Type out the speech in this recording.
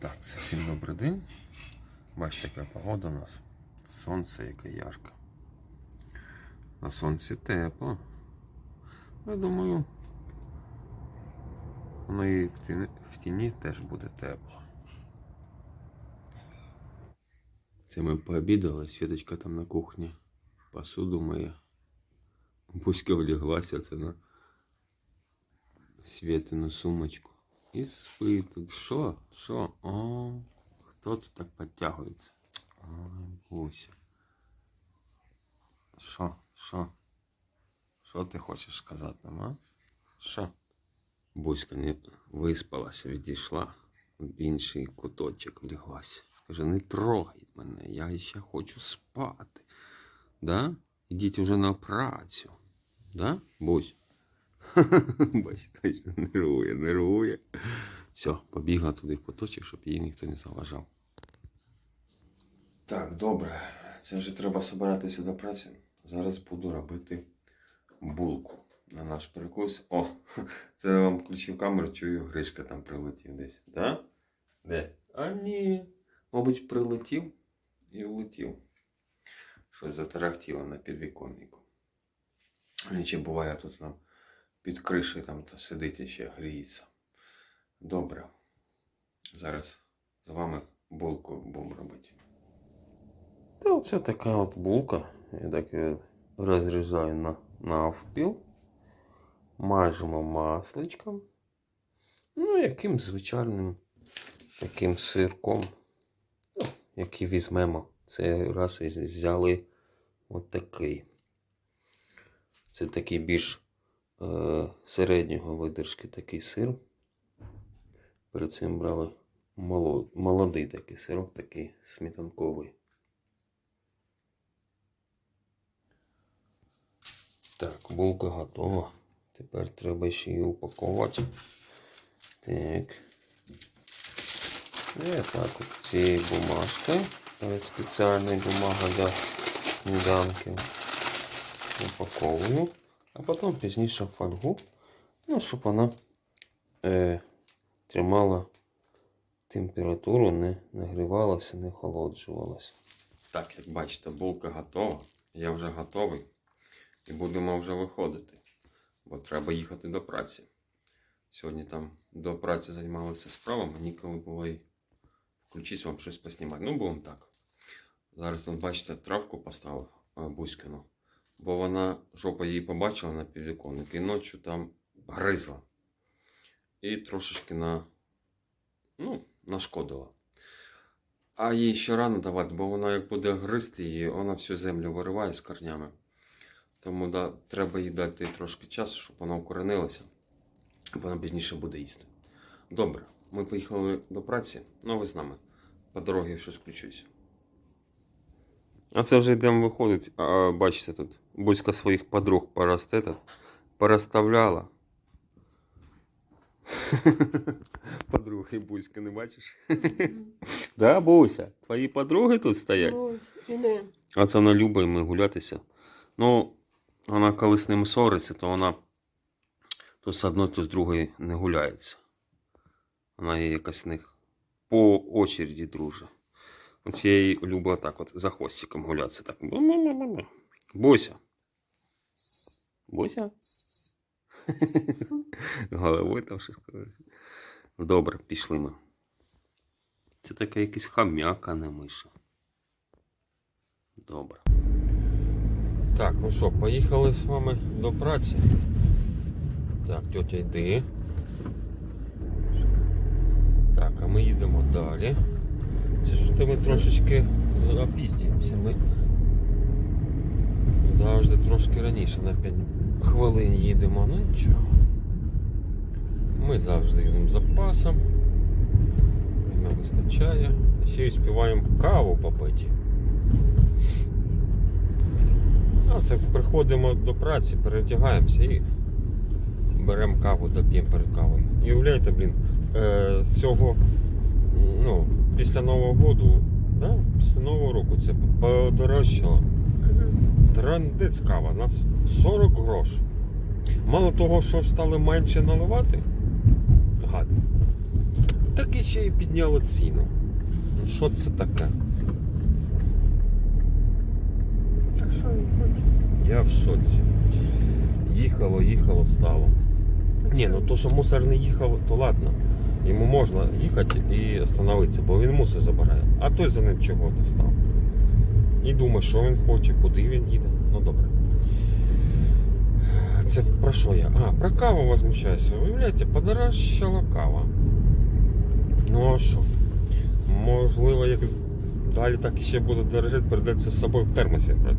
Так, всім добрий день. Бачите, яка погода у нас. Сонце яке ярке. На сонці тепло. Я думаю, воно і в тіні, в тіні теж буде тепло. Це ми пообідали, Світочка там на кухні посуду миє. Буська вляглася це на Світину сумочку. І спить тут. Що? Що? О, хто тут так підтягується? Ой, Буся. Що? Що? Що ти хочеш сказати нам, а? Що? Буська не виспалася, відійшла в інший куточок вляглася. Скаже, не трогай мене, я ще хочу спати. Да? Ідіть уже на працю. Да, Бусь? Бач, точно нервує, нервує. Все, побігла туди в куточок, щоб їй ніхто не заважав. Так, добре. Це вже треба збиратися до праці. Зараз буду робити булку на наш перекус. О, це я вам включив камеру, чую, Гришка там прилетів десь. Да? Де? А ні. Мабуть, прилетів і влетів. Щось затарахтіло на підвіконнику. Ще буває тут нам під кришею там то сидить і ще гріється. Добре. Зараз з вами булку будемо робити. Та оце така от булка. Я так розрізаю на навпіл. Мажемо масличком. Ну, яким звичайним таким сирком, ну, який візьмемо. Цей раз і взяли от такий. Це такий більш середнього видержки такий сир. Перед цим брали молодий такий сирок, такий сметанковий. Так, булка готова. Тепер треба ще її упакувати. Так. І так от цією бумажкою. Спеціальна бумага для сніданків. Упаковую. А потім пізніше фольгу. Ну, щоб вона е, тримала температуру, не нагрівалася, не охолоджувалася. Так, як бачите, булка готова. Я вже готовий. І будемо вже виходити. Бо треба їхати до праці. Сьогодні там до праці займалися справами, ніколи було й включити вам щось поснімати. Ну, будемо так. Зараз, бачите, травку поставив е, Буськину. Бо вона жопа її побачила на підвіконник і ночі там гризла. І трошечки на, ну, нашкодила. А їй ще рано давати, бо вона як буде гризти її, вона всю землю вириває з корнями. Тому да, треба їй дати трошки часу, щоб вона укоренилася. Вона пізніше буде їсти. Добре, ми поїхали до праці, ну ви з нами. По дорозі щось включусь. А це вже йдемо виходить. А, бачите тут. Буська своїх подруг поросте, переставляла. Подруги Буська, не бачиш? Да, Буся, твої подруги тут стоять. А це вона любить ми гулятися. Ну, вона коли з ним ссориться, то вона то з одної, то з другої не гуляється. Вона є якась з них по очереді дружить. Я люблю так от за хвостиком гулятися. Так. Буся. Буся. Головою там щось. Добре, пішли ми. Це таке якийсь хам'як, а не миша. Добре. Так, ну що, поїхали з вами до праці. Так, тетя йди. Так, а ми їдемо далі. Це що ми трошечки запізнюємося. Ми завжди трошки раніше на 5 хвилин їдемо, ну нічого. Ми завжди їдемо запасом. Время вистачає. Ще й співаємо каву попити. А це приходимо до праці, перевдягаємося і беремо каву, доп'ємо перед кавою. І уявляєте, блін, е, з цього, ну, після Нового року, да? після Нового року це подорожчало. Трандець кава, у нас 40 грош. Мало того, що стали менше наливати, гади. Так і ще й підняло ціну. Ну що це таке? А що він хоче? Я в шоці. Їхало, їхало, стало. Ні, ну то, що мусор не їхав, то ладно. Йому можна їхати і остановитися, бо він мусор забирає. А той за ним чого-то став. І думає, що він хоче, куди він їде. Ну добре. Це про що я? А, про каву возмущаюся. Виявляєте, подорожчала кава. Ну а що? Можливо, як далі так ще буде дорожати, прийдеться з собою в термосі брати.